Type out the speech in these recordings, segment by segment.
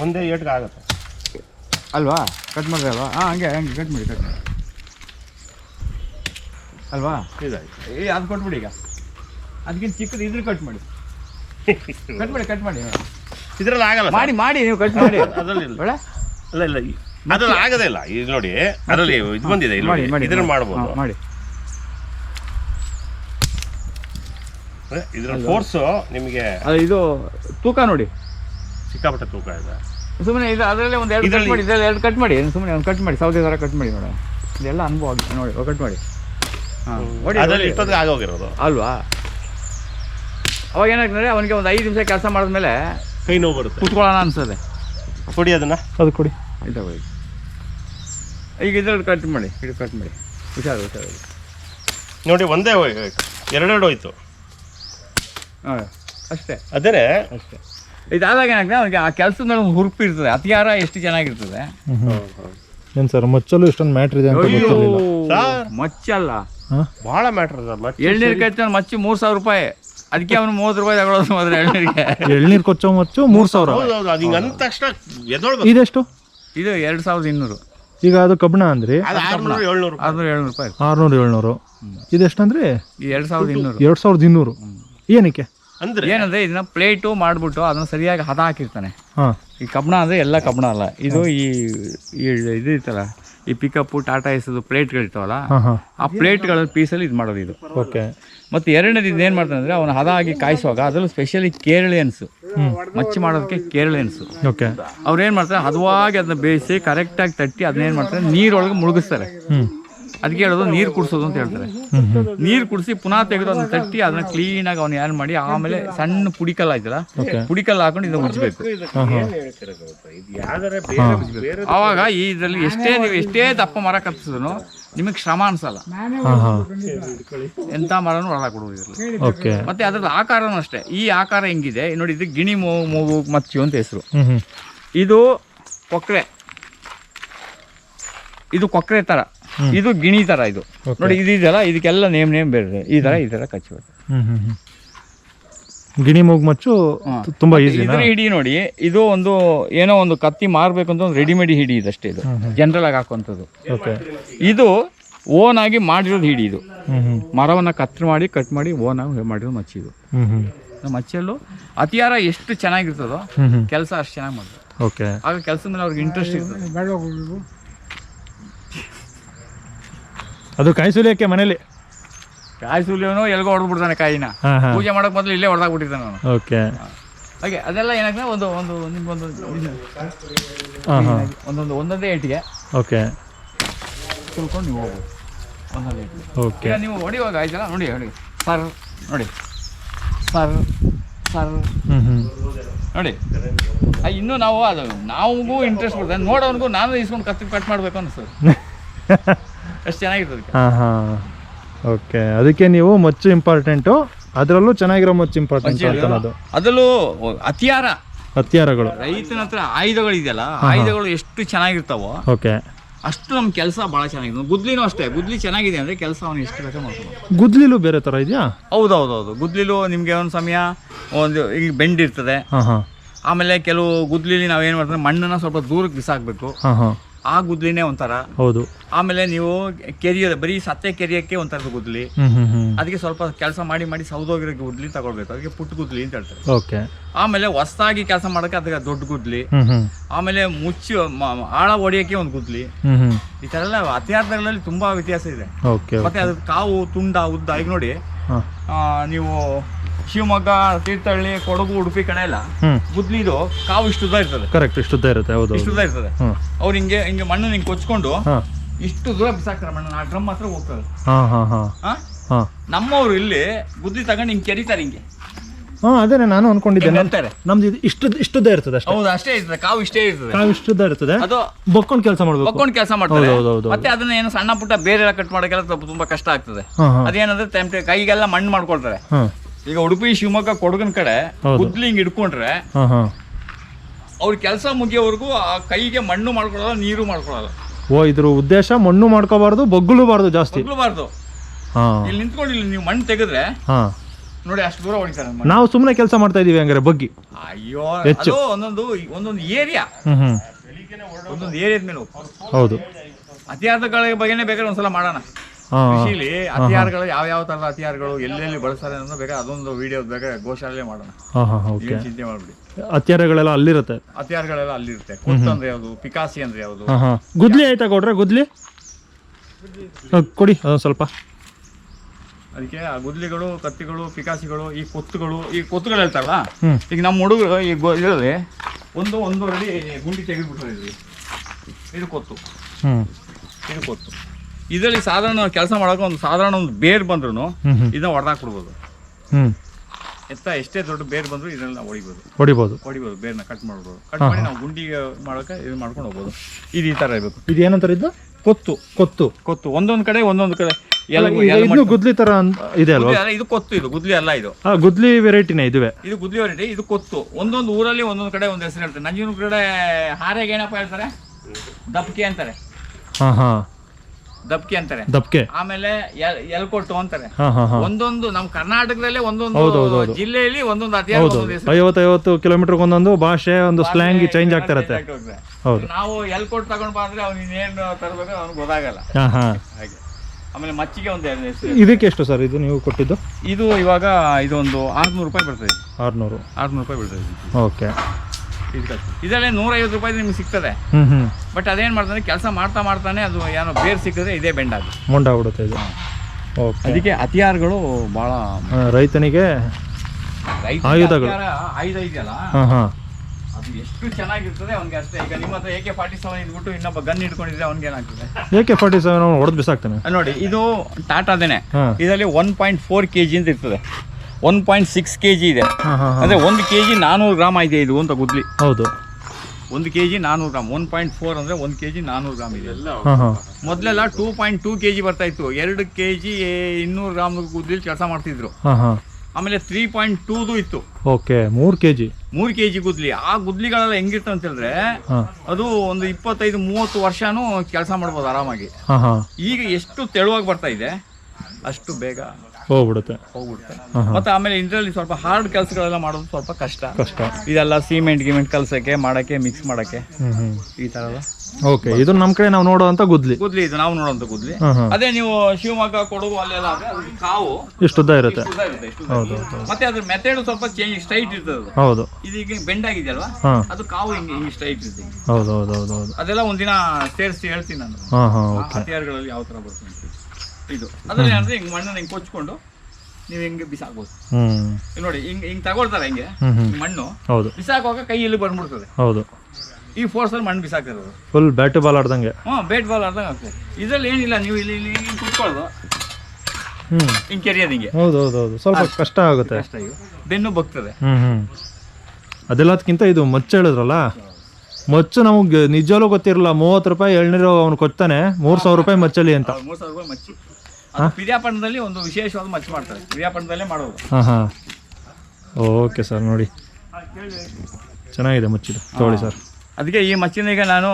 ಒಂದೇ ಏಟ್ಗೆ ಆಗುತ್ತೆ. ಅಲ್ವಾ? ಕಟ್ ಮಾಡಿದೆ ಅಲ್ವಾ? ಹಾಂ ಹಂಗೆ ಹಂಗೆ ಕಟ್ ಮಾಡಿ ಕಟ್ ಮಾಡಿ. ಅಲ್ವಾ? ಇದಾಯ್ತು. ಏ ಅದು ಕೊಟ್ಬಿಡಿ ಈಗ. ಅದಕ್ಕಿಂತ ಚಿಕ್ಕದು ಇದ್ರೆ ಕಟ್ ಮಾಡಿ. ಕಟ್ ಮಾಡಿ ಕಟ್ ಮಾಡಿ. ಇದ್ರಲ್ಲಿ ಆಗಲ್ಲ ಮಾಡಿ ಮಾಡಿ ನೀವು ಕಟ್ ಮಾಡಿ. ಅದರಲ್ಲಿ ಇಲ್ಲ. ಬೇಡ? ಇಲ್ಲ ಇಲ್ಲ ಅದ್ರಲ್ಲಿ ಆಗದೇ ಇಲ್ಲ. ಇದು ನೋಡಿ ಅದರಲ್ಲಿ ಇದು ಬಂದಿದೆ ಇಲ್ಲಿ ನೋಡಿ. ಇದ್ರಲ್ಲಿ ಮಾಡ್ಬೋದು. ಮಾಡಿ. ಇದ್ರ ಫೋರ್ಸು ನಿಮಗೆ ಇದು ತೂಕ ನೋಡಿ. ಸಿಕ್ಕಾಪಟ್ಟೆ ತೂಕ ಇದೆ. ಸುಮ್ಮನೆ ಇದು ಅದರಲ್ಲೇ ಒಂದು ಎರಡು ಕಟ್ ಮಾಡಿ ಇದರಲ್ಲಿ ಎರಡು ಕಟ್ ಮಾಡಿ ಸುಮ್ಮನೆ ಒಂದು ಕಟ್ ಮಾಡಿ ಸೌದೆ ಥರ ಕಟ್ ಮಾಡಿ ಮೇಡಮ್ ಇದೆಲ್ಲ ಅನುಭವ ಆಗಿದೆ ನೋಡಿ ಕಟ್ ಮಾಡಿ. ಹಾಂ. ಅದರಲ್ಲಿ ಇಷ್ಟೊತ್ತಿಗೆ ಆಗೋಗಿರೋದು ಅಲ್ವಾ? ಅವಾಗ ಏನಾಗ್ತದೆ ಅವನಿಗೆ ಒಂದು ಐದು ನಿಮಿಷ ಕೆಲಸ ಮಾಡಿದ್ಮೇಲೆ ಕೈ ನೋವು ಬರುತ್ತೆ. ಕುತ್ಕೊಳ್ಳೋಣ ಅನ್ಸದೆ ಕೊಡಿ ಅದನ್ನ. ಅದು ಕೊಡಿ. ಆಯ್ತಾ ಹೋಗಿ. ಈಗ ಇದ್ರಲ್ಲಿ ಕಟ್ ಮಾಡಿ ಇದು ಕಟ್ ಮಾಡಿ. ಹುಷಾರು ಹುಷಾರು. ನೋಡಿ ಒಂದೇ ಹೋಯ್ತು ಎರಡೆರಡು ಹೋಯ್ತು. ಹಾಂ ಅಷ್ಟೇ. ಅದೇ ಅಷ್ಟೇ. ಇದಾದಾಗ ಏನಾಗ್ತದೆ ಅವನಿಗೆ ಆ ಕೆಲಸದ ಮೇಲೆ ಒಂದು ಹುರುಪು ಇರ್ತದೆ. ಅತಿಯಾರ ಎಷ್ಟು ಚೆನ್ನಾಗಿರ್ತದೆ. ಏನು ಸರ್ ಮಚ್ಚಲ್ಲೂ ಇಷ್ಟೊಂದು ಮ್ಯಾಟ್ರ್ ಇದೆ ಅಂತ ಅಯ್ಯೋ ಗೊತ್ತಿರಲಿಲ್ಲ. ಸರ್. ಮಚ್ಚಲ್ಲ. ಬಹಳ ಮ್ಯಾಟ್ರ್ ಎಳ್ನೀರು ಕೈತಾನೆ ಮಚ್ಚಿ ಮೂರು ಸಾವಿರ ರೂಪಾಯಿ. ಅದಕ್ಕೆ ಅವನು ಮೂವತ್ತು ರೂಪಾಯಿ ತಗೊಳ್ಳೋದು ಮೊದಲು ಎಳ್ನೀರಿಗೆ. ಎಳ್ನೀರು ಕೊಚ್ಚೋ ಮಚ್ಚು ಮೂರು ಸಾವಿರ. ಹೌದೌದು ಅದು ಹಿಂಗೆ ಅಂದ ತಕ್ಷಣ ಎದೊಳ್ಬೇಕು ಇದೆಷ್ಟು? ಇದು ಎರಡು ಸಾವಿರದ ಇನ್ನೂರು. ಈಗ ಅದು ಕಬ್ಬಣ ಅಂದ್ರಿ? ಅದು ಆರ್ನೂರು ಏಳ್ನೂರು. ಆರ್ನೂರು ಏಳ್ನೂರು ರೂಪಾಯಿ. ಆರುನೂರು ಏಳ್ನೂರು. ಇದೆಷ್ಟಂದ್ರೆ ಈ ಎರಡು ಸಾವಿರದ ಇನ್ನೂರು. ಎರಡು ಸಾವಿರದ ಇನ್ನೂರು. ಏನಕ್ಕೆ? ಅಂದ್ರೆ ಏನಂದ್ರೆ ಇದನ್ನ ಪ್ಲೇಟು ಮಾಡ್ಬಿಟ್ಟು ಅದನ್ನ ಸರಿಯಾಗಿ ಹದ ಹಾಕಿರ್ತಾನೆ. ಹಾಂ. ಈ ಕಬ್ಬಣ ಅಂದ್ರೆ ಎಲ್ಲ ಕಬ್ಬಣ ಅಲ್ಲ. ಇದು ಈ ಈ ಇದು ಇರ್ತಲ್ಲ ಈ ಪಿಕಪ್ ಟಾಟಾ ಎಸ್ದು ಪ್ಲೇಟ್ಗಳಿರ್ತಾವಲ್ಲ ಆ ಪ್ಲೇಟ್ಗಳ ಪೀಸಲ್ಲಿ ಇದು ಮಾಡೋದು ಇದು. ಓಕೆ. ಮತ್ತೆ ಎರಡನೇದು ಏನು ಮಾಡ್ತಾನೆ ಅಂದ್ರೆ ಅವನು ಹದ ಆಗಿ ಕಾಯಿಸುವಾಗ ಅದರಲ್ಲೂ ಸ್ಪೆಷಲಿ ಕೇರಳಿಯನ್ಸು ಮಚ್ಚಿ ಮಾಡೋದಕ್ಕೆ ಕೇರಳಿಯನ್ಸು ಓಕೆ. ಅವ್ರು ಏನು ಮಾಡ್ತಾರೆ ಹದವಾಗಿ ಅದನ್ನ ಬೇಯಿಸಿ ಕರೆಕ್ಟಾಗಿ ತಟ್ಟಿ ಅದನ್ನೇನು ಮಾಡ್ತಾರೆ ನೀರೊಳಗೆ ಮುಳುಗಿಸ್ತಾರೆ. ಅದಕ್ಕೆ ಹೇಳೋದು ನೀರು ಕುಡಿಸೋದು ಅಂತ ಹೇಳ್ತಾರೆ. ನೀರು ಕುಡಿಸಿ ಪುನಃ ತೆಗೆದು ಅದನ್ನ ತಟ್ಟಿ ಅದನ್ನ ಕ್ಲೀನ್ ಆಗಿ ಅವ್ನು ಏನ್ ಮಾಡಿ ಆಮೇಲೆ ಸಣ್ಣ ಪುಡಿಕಲ್ಲ ಆಯ್ತಲ್ಲ ಓಕೆ ಪುಡಿಕಲ್ಲ ಹಾಕೊಂಡು ಇದನ್ನ ಉಜ್ಬೇಕು ಅವಾಗ ಆವಾಗ ಈ ಇದರಲ್ಲಿ ಎಷ್ಟೇ ನೀವು ಎಷ್ಟೇ ದಪ್ಪ ಮರ ಕತ್ತಿಸಿದ್ರು ನಿಮಗೆ ಶ್ರಮ ಅನ್ಸಲ್ಲ. ಎಂತ ಮರನು ಎಂಥ ಮರನೂ ಒಳಗಾಕೊಡುವುದು ಇದರಲ್ಲಿ. ಓಕೆ ಮತ್ತೆ ಅದ್ರದ್ದು ಆಕಾರನೂ ಅಷ್ಟೇ. ಈ ಆಕಾರ ಹೆಂಗಿದೆ? ನೋಡಿ ಇದು ಗಿಣಿ ಮೂವು ಮೂಗು ಮಚ್ಚು ಅಂತ ಹೆಸರು. ಇದು ಕೊಕ್ರೆ. ಇದು ಕೊಕ್ರೆ ತರ. ಇದು ಗಿಣಿ ತರ ಇದು. ನೋಡಿ ಇದು ಇದೆಲ್ಲ ಇದಕ್ಕೆಲ್ಲ ನೇಮ್ ನೇಮ್ ಬೇರೆ ಈ ತರ ಈ ತರ ಕಚ್ಚಬೇಕು ಗಿಣಿ ಮೂಗು ಮಚ್ಚು ತುಂಬಾ ಈಸಿ ಇದ್ರ ಹಿಡಿ ನೋಡಿ ಇದು ಒಂದು ಏನೋ ಒಂದು ಕತ್ತಿ ಮಾರ್ಬೇಕು ಅಂತ ಒಂದು ರೆಡಿಮೇಡ್ ಹಿಡಿ ಇದಷ್ಟೇ ಇದು. ಜನರಲ್ ಆಗಿ ಹಾಕುವಂಥದ್ದು. ಇದು ಓನ್ ಆಗಿ ಮಾಡಿರೋದು ಹಿಡಿ ಇದು. ಮರವನ್ನ ಕತ್ತರಿ ಮಾಡಿ ಕಟ್ ಮಾಡಿ ಓನ್ ಆಗಿ ಮಾಡಿರೋ ಮಚ್ಚಿ ಇದು. ಮಚ್ಚಲ್ಲೂ ಅತಿಯಾರ ಎಷ್ಟು ಚೆನ್ನಾಗಿರ್ತದೋ ಕೆಲಸ ಅಷ್ಟು ಚೆನ್ನಾಗಿ ಮಾಡೋದು ಓಕೆ ಆಗ ಕೆಲಸದ ಮೇಲೆ ಅವ್ರಿಗೆ ಇಂಟ್ರೆಸ್ಟ್ ಇರ್ತದೆ. ಅದು ಕಾಯಿ ಸುಲಿಯೋಕ್ಕೆ ಮನೇಲಿ? ಕಾಯಿ ಸುಲಿಯೋನು ಎಲ್ಗೋ ಹೊಡೆದು ಬಿಡ್ತಾನೆ ಕಾಯಿನ. ಹಾಂ ಹಾಂ. ಪೂಜೆ ಮಾಡೋಕೆ ಮೊದಲು ಇಲ್ಲೇ ಹೊಡೆದಾಗ್ಬಿಟ್ಟಿರ್ತಾನೆ ನಾನು ಓಕೆ. ಹಾಗೆ ಅದೆಲ್ಲ ಏನಾಗ್ತದೆ? ಒಂದು ಒಂದು ನಿಮ್ಗೊಂದು ಹಾಂ ಹಾಂ. ಒಂದೊಂದು ಒಂದೊಂದೇ ಏಟಿಗೆ ಓಕೆ. ತಿಳ್ಕೊಂಡು ನೀವು ಹೋಗ್ಬೋದು. ಒಂದೊಂದೇ ಏಟಿಗೆ. ಓಕೆ. ಈಗ ನೀವು ಹೊಡಿಯುವಾಗ ಆಯ್ತಲ್ಲ? ನೋಡಿ ನೋಡಿ. ಸರ್ ನೋಡಿ. Sir sir. ಹ್ಞೂ ಹ್ಞೂ ನೋಡಿ. ಇನ್ನೂ ನಾವು ಅದು ನಾವಿಗೂ ಇಂಟ್ರೆಸ್ಟ್ ಬರ್ತದೆ ನೋಡೋನ್ಗೂ ನಾನು ಇಸ್ಕೊಂಡು ಕತ್ತಿ ಕಟ್ ಮಾಡಬೇಕು ಅನಿಸ್ತದೆ ಅಷ್ಟು ಚೆನ್ನಾಗಿರ್ತದೆ. ಹಾಂ ಹಾಂ ಓಕೆ. ಅದಕ್ಕೆ ನೀವು ಮಚ್ಚು ಇಂಪಾರ್ಟೆಂಟು ಅದರಲ್ಲೂ ಚೆನ್ನಾಗಿರೋ ಮಚ್ಚು ಇಂಪಾರ್ಟೆಂಟ್ ಅಂತ ಅದು. ಅದರಲ್ಲೂ ಅತಿಯಾರ. ಹತ್ಯಾರಗಳು ರೈತನ ಹತ್ರ ಆಯುಧಗಳಿದೆಯಲ್ಲ ಆಯುಧಗಳು ಎಷ್ಟು ಚೆನ್ನಾಗಿರ್ತಾವೋ ಓಕೆ. ಅಷ್ಟು ನಮ್ಮ ಕೆಲಸ ಭಾಳ ಚೆನ್ನಾಗಿದೆ. ಗುದ್ಲಿನೂ ಅಷ್ಟೇ. ಗುದ್ಲಿ ಚೆನ್ನಾಗಿದೆ ಅಂದರೆ ಕೆಲಸ ಅವನು ಎಷ್ಟು ಮಾಡ್ಕೊಂಡು ಗುದ್ಲಿಲು ಬೇರೆ ಥರ ಇದೆಯಾ? ಹೌದು ಹೌದು ಹೌದು ಗುದ್ಲಿಲು ನಿಮಗೆ ಒಂದು ಸಮಯ ಒಂದು ಈಗ ಬೆಂಡ್ ಇರ್ತದೆ. ಆಮೇಲೆ ಕೆಲವು ಗುದ್ಲಿಲಿ ನಾವೇನು ಮಾಡ್ತೀವಿ? ಮಣ್ಣನ್ನು ಸ್ವಲ್ಪ ದೂರಕ್ಕೆ ಬಿಸಾಕಬೇಕು. ಆ ಗುದ್ಲಿನೇ ಒಂಥರ. ಹೌದು. ಆಮೇಲೆ ನೀವು ಕೆರಿಯೋದು ಬರೀ ಸತ್ತೆ ಕೆರಿಯಕ್ಕೆ ಒಂಥರದ ಗುದ್ಲಿ. ಅದಕ್ಕೆ ಸ್ವಲ್ಪ ಕೆಲಸ ಮಾಡಿ ಮಾಡಿ ಸೌದೋಗಿರೋ ಗುದ್ಲಿ ತಗೊಳ್ಬೇಕು. ಅದಕ್ಕೆ ಪುಟ್ಟ ಗುದ್ಲಿ ಅಂತ ಹೇಳ್ತಾರೆ. ಓಕೆ. ಆಮೇಲೆ ಹೊಸದಾಗಿ ಕೆಲಸ ಮಾಡೋಕೆ ಅದಕ್ಕೆ ದೊಡ್ಡ ಗುದ್ಲಿ. ಆಮೇಲೆ ಮುಚ್ಚಿ ಆಳ ಹೊಡಿಯೋಕ್ಕೆ ಒಂದು ಗುದ್ಲಿ. ಈ ಥರ ಎಲ್ಲ ಅತ್ಯಾರ್ಥಗಳಲ್ಲಿ ತುಂಬಾ ವ್ಯತ್ಯಾಸ ಇದೆ. ಮತ್ತೆ ಅದ್ರ ಕಾವು ತುಂಡ ಉದ್ದ ಈಗ ನೋಡಿ ನೀವು ಶಿವಮೊಗ್ಗ ತೀರ್ಥಹಳ್ಳಿ ಕೊಡಗು ಉಡುಪಿ ಕಡೆ ಎಲ್ಲ ಗುದ್ಲಿದು ಕಾವು ಇಷ್ಟು ಉದ್ದ ಇರ್ತದೆ. ಕರೆಕ್ಟ್ ಇಷ್ಟುದ್ದ ಇರುತ್ತೆ. ಹೌದು ಇಷ್ಟು ಉದ್ದ ಇರ್ತದೆ. ಅವ್ರು ಹಿಂಗೆ ಹಿಂಗೆ ಮಣ್ಣು ಹಿಂಗೆ ಕೊಚ್ಕೊಂಡು ಇಷ್ಟು ದೂರ ಬಿಸಾಕ್ತಾರೆ ಮಣ್ಣು ಆ ಡ್ರಮ್ ಹತ್ರ ಹೋಗ್ತದೆ. ಹಾ? ನಮ್ಮವ್ರು ಇಲ್ಲಿ ಬುದ್ಧಿ ತಗೊಂಡು ಹಿಂಗೆ ಕೆರಿತಾರೆ ಹಿಂಗೆ. ಹಾ ಅದೇ ನಾನು ಅನ್ಕೊಂಡಿದ್ದೆ. ಹಿಂಗೆ ನಮ್- ನಮ್ದು ಇದು ಇಷ್ಟು ಇಷ್ಟುದ ಇರ್ತದೆ ಅಷ್ಟೇ. ಹೌದು ಅಷ್ಟೇ ಇರ್ತದೆ. ಕಾವು ಇಷ್ಟೇ ಇರ್ತದೆ. ಕಾವು ಇಷ್ಟುದ್ದ ಇರ್ತದೆ. ಅದು ಬೊಕ್ಕೊಂಡು ಕೆಲಸ ಮಾಡಬೇಕು. ಬಕ್ಕೊಂಡು ಕೆಲಸ ಮಾಡ್ತಾರೆ. ಹೌದು, ಹೌದು, ಹೌದು. ಮತ್ತೆ ಅದನ್ನ ಏನು ಸಣ್ಣ ಪುಟ್ಟ ಬೇರೆ ಎಲ್ಲ ಕಟ್ ಮಾಡೋ ಕೆಲಸ ತುಂಬಾ ಕಷ್ಟ ಆಗ್ತದೆ. ಹಾಂ ಹಾಂ. ಅದೇನಂದ್ರೆ ತೆಂಪೆ ಕೈಗೆಲ್ಲ ಮಣ್ಣು ಮಾಡ್ಕೊಳ್ತಾರೆ. ಹಾಂ. ಈಗ ಉಡುಪಿ ಶಿವಮೊಗ್ಗ ಕೊಡಗನ್ ಕಡೆ ಹೌದು. ಗುದ್ಲಿ ಹಿಂಗೆ ಹಿಡ್ಕೊಂಡ್ರೆ ಹಾಂ ಹಾಂ. ಅವ್ರ ಕೆಲಸ ಮುಗಿಯೋವರೆಗೂ ಆ ಕೈಗೆ ಮಣ್ಣು ಮಾಡ್ಕೊಳ್ಳಲ್ಲ ನೀರು ಮಾಡ್ಕೊಳ್ಳಲ್ಲ. ಓ ಇದ್ರ ಉದ್ದೇಶ ಮಣ್ಣು ಮಾಡ್ಕೋಬಾರ್ದು ಬಗ್ಗಲೂಬಾರ್ದು ಜಾಸ್ತಿ. ಬಗ್ಲಬಾರ್ದು ಹಾಂ. ಇಲ್ಲಿ ನಿಂತ್ಕೊಂಡು ಇಲ್ಲಿ ನೀವು ಮಣ್ಣು ತೆಗೆದ್ರೆ ಹಾಂ. ನೋಡಿ ಅಷ್ಟು ದೂರ ಹೊಡಿತಾರೆ. ನಾವು ಸುಮ್ಮನೆ ಕೆಲಸ ಮಾಡ್ತಾ ಇದೀವಿ ಹಂಗಾರೆ ಬಗ್ಗಿ. ಅಯ್ಯೋ ಹೆಚ್ಚು. ಅದು ಒಂದೊಂದು ಒಂದೊಂದು ಏರಿಯಾ. ಹ್ಮ್ ಹ್ಮ್. ಒಂದೊಂದು ಏರಿಯಾದ ಮೇಲೆ ಹೌದು. ಹೌದು ಕಾಳಗೆ ಬಗ್ಗೆನೇ ಬೇಕಾದ್ರೆ ಒಂದ್ಸಲ ಮಾಡೋಣ. ಕೃಷಿಲಿ ಹತಿಯಾರಗಳು ಯಾವ ಯಾವ ತರದ ಹತಿಯಾರಗಳು ಎಲ್ಲೆಲ್ಲಿ ಬಳಸ್ತಾರೆ ಅನ್ನೋ ಬೇಕಾದ್ರೆ ಅದೊಂದು ವಿಡಿಯೋ ಬೇಕಾದ್ರೆ ಗೋಶಾಲೆ ಮಾಡೋಣ. ಹಾ ಹಾ ಓಕೆ. ಏನ್ ಚಿಂತೆ ಮಾಡ್ಬಿಡಿ. ಹತ್ಯಾರಗಳೆಲ್ಲ ಅಲ್ಲಿರುತ್ತೆ? ಹತಿಯಾರಗಳೆಲ್ಲ ಅಲ್ಲಿರುತ್ತೆ. ಕೊತ್ತು ಅಂದ್ರೆ ಯಾವ್ದು ಪಿಕಾಸಿ ಅಂದ್ರೆ ಯಾವುದು? ಹಾ ಹಾ. ಗುದ್ಲಿ ಆಯ್ತಾ ಕೊಡ್ರೆ ಗುದ್ಲಿ? ಆ, ಕೊಡಿ ಅದೊಂದು ಸ್ವಲ್ಪ. ಅದಕ್ಕೆ ಆ ಗುದ್ಲಿಗಳು ಕತ್ತಿಗಳು ಪಿಕಾಸಿಗಳು ಈ ಕೊತ್ತುಗಳು ಈ ಕೊತ್ತುಗಳು ಹೇಳ್ತಾರಲ್ಲ? ಹ್ಮ್. ಈಗ ನಮ್ಮ ಹುಡುಗರು ಈ ಗೊ- ಇದ್ರಲ್ಲಿ ಒಂದು ಒಂದೂವರೆ ಗುಂಡಿ ತೆಗೆದ್ಬಿಟ್ಟು ಇದು ಕೊತ್ತು. ಹ್ಮ್. ಇದು ಕೊತ್ತು. ಇದರಲ್ಲಿ ಸಾಧಾರಣ ಕೆಲಸ ಮಾಡೋಕೆ ಒಂದು ಸಾಧಾರಣ ಒಂದು ಬೇರ್ ಬಂದ್ರು ಇದನ್ನ ಹೊಡೆದಾಕ್ಬಿಡ್ಬೋದು ಹ್ಮ್. ಎತ್ತ ಎಷ್ಟೇ ದೊಡ್ಡ ಬೇರ್ ಬಂದ್ರು ಇದನ್ನ ನಾವು ಹೊಡಿಬೋದು. ಹೊಡಿಬೋದು. ಹೊಡಿಬೋದು ಬೇರ್ನ ಕಟ್ ಮಾಡ್ಬೋದು. ಕಟ್ ಮಾಡಿ ನಾವು ಗುಂಡಿಗೆ ಮಾಡೋಕೆ ಇದು ಮಾಡ್ಕೊಂಡು ಹೋಗ್ಬೋದು. ಇದು ಈ ಥರ ಇರಬೇಕು. ಇದು ಏನಂತಾರೆ ಇದು? ಕೊತ್ತು. ಕೊತ್ತು. ಕೊತ್ತು. ಒಂದೊಂದು ಕಡೆ ಒಂದೊಂದು ಕಡೆ. ಈಗ ಗುದ್ಲಿ ತರ ಇದೆ ಅಲ್ವಾ? ಇದು ಕೊತ್ತು ಇದು. ಗುದ್ಲಿ ಅಲ್ಲ ಇದು. ಗುದ್ಲಿ ವೆರೈಟಿನೇ ಇದುವೆ. ಇದು ಗುದ್ಲಿ ವೆರೈಟಿ ಇದು ಕೊತ್ತು. ಒಂದೊಂದು ಊರಲ್ಲಿ ಒಂದೊಂದು ಕಡೆ ಒಂದು ಹೆಸರು ಹೇಳ್ತಾರೆ. ನಂಜನ ಕಡೆ ಹಾರೆಗೆ ಏನಪ್ಪ ಹೇಳ್ತಾರೆ? ದಪ್ಕೆ ಅಂತಾರೆ. ಹಾ ಹಾ. ದಪ್ಕೆ ಅಂತಾರೆ. ದಪ್ಕೆ ಆಮೇಲೆ ಎಲ್- ಎಲ್ಕೊಟ್ಟು ಅಂತಾರೆ ಒಂದೊಂದು ನಮ್ಮ ಕರ್ನಾಟಕದಲ್ಲೇ ಒಂದೊಂದು. ಜಿಲ್ಲೆಯಲ್ಲಿ ಒಂದೊಂದು ಅತಿ ಐವತ್ತೈವತ್ತು ಕಿಲೋಮೀಟರ್ ಒಂದೊಂದು ಭಾಷೆ ಒಂದು ಸ್ಲ್ಯಾಂಗ್ ಚೇಂಜ್ ಆಗ್ತಾ ಇರತ್ತೆ. ಹೌದು. ನಾವು ಎಲ್ ಕೊಟ್ಟು ತಗೊಂಡ್ ಬಂದ್ರೆ ಅವ್ನು ಇನ್ನೇನು ತರಬೇಕು ಅವ್ನಿಗೆ ಗೊತ್ತಾಗಲ್ಲ. ಹಾಗೆ. ಆಮೇಲೆ ಮಚ್ಚಿಗೆ ಒಂದು ಇದಕ್ಕೆ ಎಷ್ಟು ಸರ್ ಇದು ನೀವು ಕೊಟ್ಟಿದ್ದು? ಇದು ಇವಾಗ ಇದೊಂದು ಆರ್ನೂರು ರೂಪಾಯಿ ಬರ್ತದೆ. ಆರ್ನೂರು. ಆರ್ನೂರು ರೂಪಾಯಿ ಬರ್ತದೆ ಓಕೆ. ಇದರಲ್ಲಿ. ನೂರೈವತ್ತು ರೂಪಾಯಿ ನಿಮ್ಗೆ ಸಿಗ್ತದೆ. ಬಟ್ ಅದೇನ್ ಮಾಡ್ತಾನೆ ಕೆಲಸ ಮಾಡ್ತಾ ಮಾಡ್ತಾನೆ ಅದು ಏನೋ ಬೇರ್ ಸಿಕ್ಕಿದ್ರೆ ಇದೇ ಬೆಂಡ್ ಅದು. ಮುಂಡಾಗ್ಬಿಡುತ್ತೆ ಇದು. ಅದಕ್ಕೆ ಹತಿಯಾರ್ಗಳು ಭಾಳ ರೈತನಿಗೆ ರೈತ ಆಯುಧಗಳು. ಆಯುಧ ಇದೆಯಲ್ಲ? ಅದು ಎಷ್ಟು ಚೆನ್ನಾಗಿರ್ತದೆ ಅವ್ನಿಗೆ ಅಷ್ಟೇ. ಈಗ ನಿಮ್ಮ ಹತ್ರ ಎ ಕೆ ಫಾರ್ಟಿ ಸೆವೆನ್ ಇದ್ಬಿಟ್ಟು ಇನ್ನೊಬ್ಬ ಗನ್ ಇಟ್ಕೊಂಡಿದ್ರೆ ಅವ್ನಿಗೆ ಏನಾಗ್ತದೆ ಏಕೆ ಫಾರ್ಟಿ ಸೆವೆನ್ ಹೊಡೆದು ಬಿಸಾಕ್ತಾನೆ. ನೋಡಿ ಇದು ಟಾಟಾದೇನೆ. ಇದರಲ್ಲಿ one point four K G ಅಂತ ಇರ್ತದೆ. One point six K G ಇದೆ ಅಂದ್ರೆ ಒಂದು ಕೆ ಜಿ ನಾನ್ನೂರು ಗ್ರಾಮ್ ಇದೆ ಇದು ಅಂತ ಗುದ್ಲಿ. ಹೌದು. ಒಂದು ಕೆ ಜಿ ನಾನ್ನೂರು ಗ್ರಾಮ್. ಒನ್ ಪಾಯಿಂಟ್ ಫೋರ್ ಅಂದರೆ ಒಂದು ಕೆ ಜಿ ನಾನ್ನೂರು ಗ್ರಾಮ್ ಇದೆ. ಮೊದಲೆಲ್ಲ two point two K G ಬರ್ತಾ ಇತ್ತು. ಎರಡು ಕೆ ಜಿ ಇನ್ನೂರು ಗ್ರಾಮ್ ಗುದ್ಲಿ ಕೆಲಸ ಮಾಡ್ತಿದ್ರು. ಆಮೇಲೆ ತ್ರೀ ಪಾಯಿಂಟ್ ಟೂದು ಇತ್ತು. ಓಕೆ ಮೂರು ಕೆ ಜಿ ಮೂರು ಕೆ ಜಿ ಗುದ್ಲಿ. ಆ ಗುದ್ಲಿಗಳೆಲ್ಲ ಹೆಂಗಿರ್ತವೆ ಅಂತ ಹೇಳಿದ್ರೆ ಅದು ಒಂದು ಇಪ್ಪತ್ತೈದು ಮೂವತ್ತು ವರ್ಷನೂ ಕೆಲಸ ಮಾಡ್ಬೋದು ಆರಾಮಾಗಿ. ಈಗ ಎಷ್ಟು ತೆಳುವಾಗಿ ಬರ್ತಾ ಇದೆ? ಅಷ್ಟು ಬೇಗ ಹೋಗ್ಬಿಡುತ್ತೆ. ಹೋಗ್ಬಿಡುತ್ತೆ. ಮತ್ತೆ ಆಮೇಲೆ ಇದರಲ್ಲಿ ಸ್ವಲ್ಪ ಹಾರ್ಡ್ ಕೆಲಸಗಳೆಲ್ಲ ಮಾಡೋದು ಸ್ವಲ್ಪ ಕಷ್ಟ. ಕಷ್ಟ. ಇದೆಲ್ಲ ಸಿಮೆಂಟ್ ಗಿಮೆಂಟ್ ಕಲ್ಸಕ್ಕೆ ಮಾಡಕ್ಕೆ ಮಿಕ್ಸ್ ಮಾಡಕ್ಕೆ. ಈ ತರ ಓಕೆ ಇದು ನಮ್ಮ ಕಡೆ ನಾವು ನೋಡುವಂತ ಗುದ್ಲಿ. ಗುದ್ಲಿ ಇದು ನಾವು ನೋಡುವಂತ ಗುದ್ಲಿ. ಅದೇ ನೀವು ಶಿವಮೊಗ್ಗ ಕೊಡಗು ಅಲ್ಲೆಲ್ಲ ಕಾವು. ಇಷ್ಟು ಉದ್ದ ಇರುತ್ತೆ. ಹೌದು ಮತ್ತೆ ಅದ್ರ ಮೆಥಡ್ ಸ್ವಲ್ಪ ಚೇಂಜ್ ಸ್ಟ್ರೈಟ್ ಇರ್ತದೆ ಅದು ಹೌದು ಇದೀಗ ಬೆಂಡ್ ಆಗಿದೆಯಲ್ವಾ? ಅದು ಕಾವು ಹಿಂಗೆ ಹಿಂಗೆ ಸ್ಟ್ರೈಟ್ ಇರ್ತದೆ ಹೌದು ಹೌದು ಹೌದು ಹೌದು. ಅದೆಲ್ಲ ಒಂದಿನ ಸೇರಿಸಿ ಹೇಳ್ತೀನಿ ನಾನು. ಹತಿಯಾರ್ಗಳಲ್ಲಿ ಯಾವ ತರ ಬರ್ತದೆ. ಇದು. ಅದ್ರಲ್ಲಿ ಏನಂದ್ರೆ ಹಿಂಗ್ ಮಣ್ಣನ್ನ ಹಿಂಗೆ ಕೊಚ್ಕೊಂಡು ನೀವು ಹಿಂಗೆ ಬಿಸಾಕ್ಬೋದು. ಹ್ಮ್. ನೋಡಿ ಹಿಂಗ್ ಹಿಂಗ್ ತಗೊಳ್ತಾರೆ ಹಿಂಗೆ? ಹ್ಮ್ ಹ್ಮ್. ಮಣ್ಣು ಹೌದು. ಬಿಸಾಕುವಾಗ ಕೈ ಇಲ್ಲಿ ಬಂದ್ಬಿಡ್ತದೆ. ಹೌದು. ಈ ಫೋರ್ಸ್ ಅಲ್ಲಿ ಮಣ್ಣು ಬಿಸಾಕಿರೋದು ಫುಲ್ ಬ್ಯಾಟ್ ಬಾಲ್ ಆಡ್ದಂಗೆ. ಹಾ ಬೇಟ್ ಬಾಲ್ ಆಡ್ದಂಗೆ ಆಗ್ತದೆ. ಇದರಲ್ಲಿ ಏನಿಲ್ಲ ನೀವು ಇಲ್ಲಿ ಇಲ್ಲಿ ಹಿಂಗೆ ಕುತ್ಕೊಳ್ಳೋದು. ಹಿಂಗೆ ಕೆರಿಯೋದು ಹಿಂಗೆ ಹೌದು ಹೌದು ಹೌದು. ಸ್ವಲ್ಪ ಕಷ್ಟ ಆಗುತ್ತೆ. ಕಷ್ಟ ಬೆನ್ನು ಬಗ್ತದೆ. ಹ್ಮ್ ಹ್ಮ್. ಅದೆಲ್ಲದಕ್ಕಿಂತ ಇದು ಮಚ್ಚ ಹೇಳಿದ್ರಲ್ಲ ಮಚ್ಚು ನಮಗೆ ನಿಜವಾಗ್ಲೂ ಗೊತ್ತಿರಲ್ಲ ಮೂವತ್ತು ರೂಪಾಯಿ ಎಳ್ನೀರು ಅವ್ನು ಕೊಡ್ತಾನೆ ಮೂರು ಸಾವಿರ ರೂಪಾಯಿ ಮಚ್ಚಲಿ ಅಂತ. ಮೂರು ಸಾವಿರ ರೂಪಾಯಿ ಮಚ್ಚಿ. ಅದು ಪಿರಿಯಾಪಟ್ಟಣದಲ್ಲಿ ಒಂದು ವಿಶೇಷವಾದ ಮಚ್ಚು ಮಾಡ್ತಾರೆ. ಪಿರಿಯಾಪಟ್ಟಣದಲ್ಲೇ ಮಾಡೋದು. ಹಾಂ ಹಾಂ. ಓಕೆ ಸರ್ ನೋಡಿ. ಚೆನ್ನಾಗಿದೆ ಮುಚ್ಚಿದ. ತಗೊಳ್ಳಿ ಸರ್. ಅದಕ್ಕೆ ಈ ಮಚ್ಚಿನ ಈಗ ನಾನು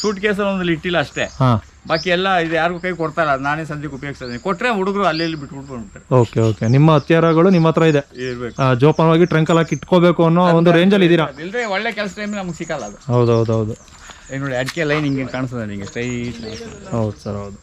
ಸೂಟ್ ಕೇಸಲ್ಲಿ ಒಂದು ಇಟ್ಟಿಲ್ಲ ಅಷ್ಟೇ. ಹಾಂ. ಬಾಕಿ ಎಲ್ಲ ಇದು ಯಾರಿಗೂ ಕೈ ಕೊಡ್ತಾ ಇಲ್ಲ. ನಾನೇ ಸಂಜೆಗೆ ಉಪಯೋಗಿಸ್ತೀನಿ ಕೊಟ್ಟರೆ ಹುಡುಗರು ಅಲ್ಲಿ ಬಿಟ್ಬಿಟ್ಟು ಬಂದ್ಬಿಡ್ತಾರೆ. Okay okay. ನಿಮ್ಮ ಹತ್ಯಾರಗಳು ನಿಮ್ಮ ಹತ್ರ ಇದೆ. ಇರ್ಬೇಕು. ಜೋಪಾನವಾಗಿ ಟ್ರಂಕಲ್ ಹಾಕಿ ಇಟ್ಕೋಬೇಕು ಅನ್ನೋ ಒಂದು ರೇಂಜಲ್ಲಿ ಇದ್ದೀರಾ ಇಲ್ಲದೆ ಒಳ್ಳೆ ಕೆಲಸ ಟೈಮ್ ನಮ್ಗೆ ಸಿಕ್ಕಲ್ಲ ಅದು. ಹೌದು ಹೌದು ಹೌದು ಏನು ನೋಡಿ ಅಡಿಕೆ ಲೈನ್ ಹಿಂಗೆ ಕಾಣಿಸ್ತದೆ ನಿಮಗೆ ಸ್ಟ್ರೈಟ್ ಹೌದು ಸರ್ ಹೌದು.